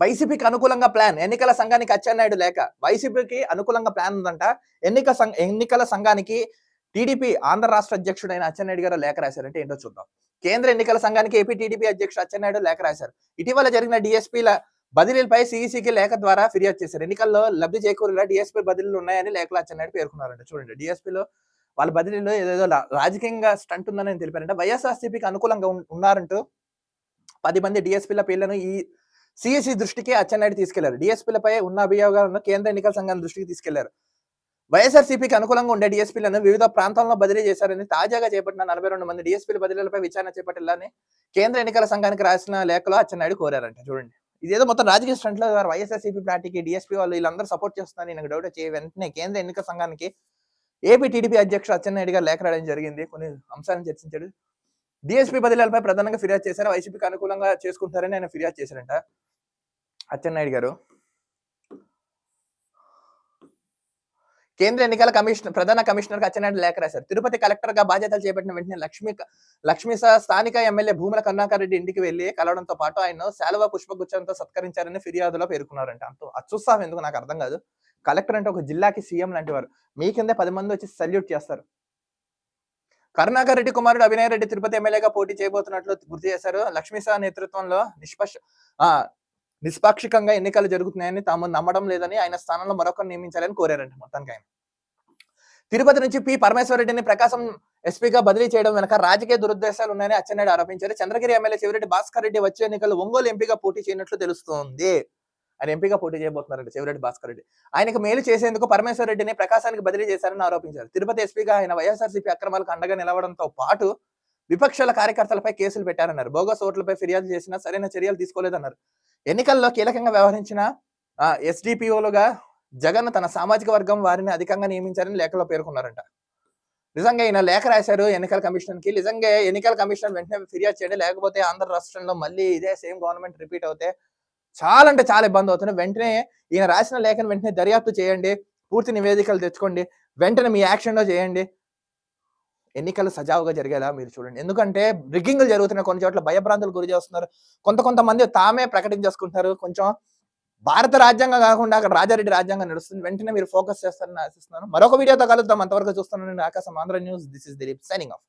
వైసీపీకి అనుకూలంగా ప్లాన్ ఎన్నికల సంఘానికి అచ్చెన్నాయుడు లేక వైసీపీకి అనుకూలంగా ప్లాన్ ఉందంట. ఎన్నిక సంఘ ఎన్నికల సంఘానికి టీడీపీ ఆంధ్ర రాష్ట్ర అధ్యక్షుడైన అచ్చెన్నాయుడు గారు లేఖ రాశారంటే ఏంటో చూద్దాం. కేంద్ర ఎన్నికల సంఘానికి ఏపీ టీడీపీ అధ్యక్షుడు అచ్చెన్నాయుడు లేఖ రాశారు. ఇటీవల జరిగిన డిఎస్పీల బదిలీలపై సిఈసికి లేఖ ద్వారా ఫిర్యాదు చేశారు. ఎన్నికల్లో లబ్ధి చేకూరేలా డిఎస్పీ బదిలీలు ఉన్నాయని లేఖలు అచ్చెన్నాయుడు పేర్కొన్నారంట. చూడండి డిఎస్పీలో వాళ్ళ బదిలీలో ఏదేదో రాజకీయంగా స్టంట్ ఉందని తెలిపారంటే. వైఎస్ఆర్సీపీకి అనుకూలంగా ఉన్నారంటూ పది మంది డిఎస్పీల పేర్లను ఈ సిఎస్సి దృష్టికి అచ్చెన్నాయుడు తీసుకెళ్ళారు. డిఎస్పీలపై ఉన్న అభియోగాలను కేంద్ర ఎన్నికల సంఘం దృష్టికి తీసుకెళ్ళారు. వైఎస్ఆర్సీపీకి అనుకూలంగా ఉండే డిఎస్పీలను వివిధ ప్రాంతాల్లో బదిలీ చేశారని తాజాగా చేపట్టిన నలభై రెండు మంది డిఎస్పీల బదిలీలపై విచారణ చేపట్టాలని కేంద్ర ఎన్నికల సంఘానికి రాసిన లేఖలో అచ్చెన్నాయుడు కోరారంట. చూడండి. ఇదేదో మొత్తం రాజకీయ స్టంట్లో వైఎస్ఆర్సీపీ పార్టీకి డిఎస్పీ వాళ్ళు వీళ్ళందరూ సపోర్ట్ చేస్తున్నారు నాకు డౌట్ వచ్చి వెంటనే కేంద్ర ఎన్నికల సంఘానికి ఏపీ టీడీపీ అధ్యక్షుడు అచ్చెన్నాయుడు గారు లేఖ రాయడం జరిగింది. కొన్ని అంశాలను చర్చించాడు. డిఎస్పీ బదిలీలపై ప్రధానంగా ఫిర్యాదు చేశారు. వైసీపీకి అనుకూలంగా చేసుకుంటారని ఆయన ఫిర్యాదు చేశారంట. అచ్చెన్నాయుడు గారు. కేంద్ర ఎన్నికల కమిషన్ ప్రధాన కమిషనర్కి అచ్చెన్నాయుడు లేఖ రాశారు. తిరుపతి కలెక్టర్గా బాధ్యతలు చేపట్టిన వెంటనే లక్ష్మి లక్ష్మీ సహా స్థానిక ఎమ్మెల్యే భూముల కరుణాకర్ రెడ్డి ఇంటికి వెళ్ళి కలవడంతో పాటు ఆయన శాలువ పుష్పగుచ్చంతో సత్కరించారని ఫిర్యాదులో పేర్కొన్నారంట. అంత అత్యుత్సాహం ఎందుకు నాకు అర్థం కాదు. కలెక్టర్ అంటే ఒక జిల్లాకి సీఎం లాంటి వారు. మీ కిందే పది మంది వచ్చి సల్యూట్ చేస్తారు. కరుణాకర్ రెడ్డి కుమారుడు అభినయ్ రెడ్డి తిరుపతి ఎమ్మెల్యేగా పోటీ చేయబోతున్నట్లు గుర్తు చేశారు. లక్ష్మీ సహా నేతృత్వంలో నిష్పక్ష ఆ నిష్పాక్షికంగా ఎన్నికలు జరుగుతున్నాయని తాము నమ్మడం లేదని ఆయన స్థానంలో మరొకరు నియమించాలని కోరారంట మొత్తానికి ఆయన. తిరుపతి నుంచి పి. పరమేశ్వర రెడ్డిని ప్రకాశం ఎస్పీగా బదిలీ చేయడం వెనక రాజకీయ దురుద్దేశాలు ఉన్నాయని అచ్చెన్నాయుడు ఆరోపించారు. చంద్రగిరి ఎమ్మెల్యే చెవిరెడ్డి భాస్కర్ రెడ్డి వచ్చే ఎన్నికల్లో ఒంగోలు ఎంపీగా పోటీ చేయనట్లు తెలుస్తోంది. ఆయన ఎంపీగా పోటీ చేయబోతున్నారండి చెవిరెడ్డి భాస్కర్ రెడ్డి. ఆయనకు మేలు చేసేందుకు పరమేశ్వర రెడ్డిని ప్రకాశానికి బదిలీ చేశారని ఆరోపించారు. తిరుపతి ఎస్పీగా ఆయన వైఎస్ఆర్సీపీ అక్రమాలకు అండగా నిలవడంతో పాటు విపక్షాల కార్యకర్తలపై కేసులు పెట్టారన్నారు. బోగస్ ఓట్లపై ఫిర్యాదు చేసినా సరైన చర్యలు తీసుకోలేదన్నారు. ఎన్నికల్లో కీలకంగా వ్యవహరించిన ఎస్డిపిఓలుగా జగన్ తన సామాజిక వర్గం వారిని అధికంగా నియమించారని లేఖలో పేర్కొన్నారంట. నిజంగా ఈయన లేఖ రాశారు ఎన్నికల కమిషన్కి నిజంగా ఎన్నికల కమిషన్ వెంటనే ఫిర్యాదు చేయండి. లేకపోతే ఆంధ్ర రాష్ట్రంలో మళ్ళీ ఇదే సేమ్ గవర్నమెంట్ రిపీట్ అవుతే చాలా అంటే చాలా ఇబ్బంది అవుతుంది. వెంటనే ఈయన రాసిన లేఖను వెంటనే దర్యాప్తు చేయండి. పూర్తి నివేదికలు తెచ్చుకోండి. వెంటనే మీ యాక్షన్లో చేయండి. ఎన్నికలు సజావుగా జరిగేలా మీరు చూడండి. ఎందుకంటే బ్రిగ్గింగ్లు జరుగుతున్నాయి. కొన్ని చోట్ల భయభ్రాంతులు గురి చేస్తున్నారు. కొంత కొంతమంది తామే ప్రకటించేసుకుంటారు కొంచెం భారత రాజ్యాంగం కాకుండా అక్కడ రాజారెడ్డి రాజ్యాంగం నడుస్తుంది. వెంటనే మీరు ఫోకస్ చేస్తారని ఆశిస్తున్నాను. మరొక వీడియోతో కలుద్దాం. అంతవరకు చూస్తున్నాను Akasam Andhra news. This is Dilip signing off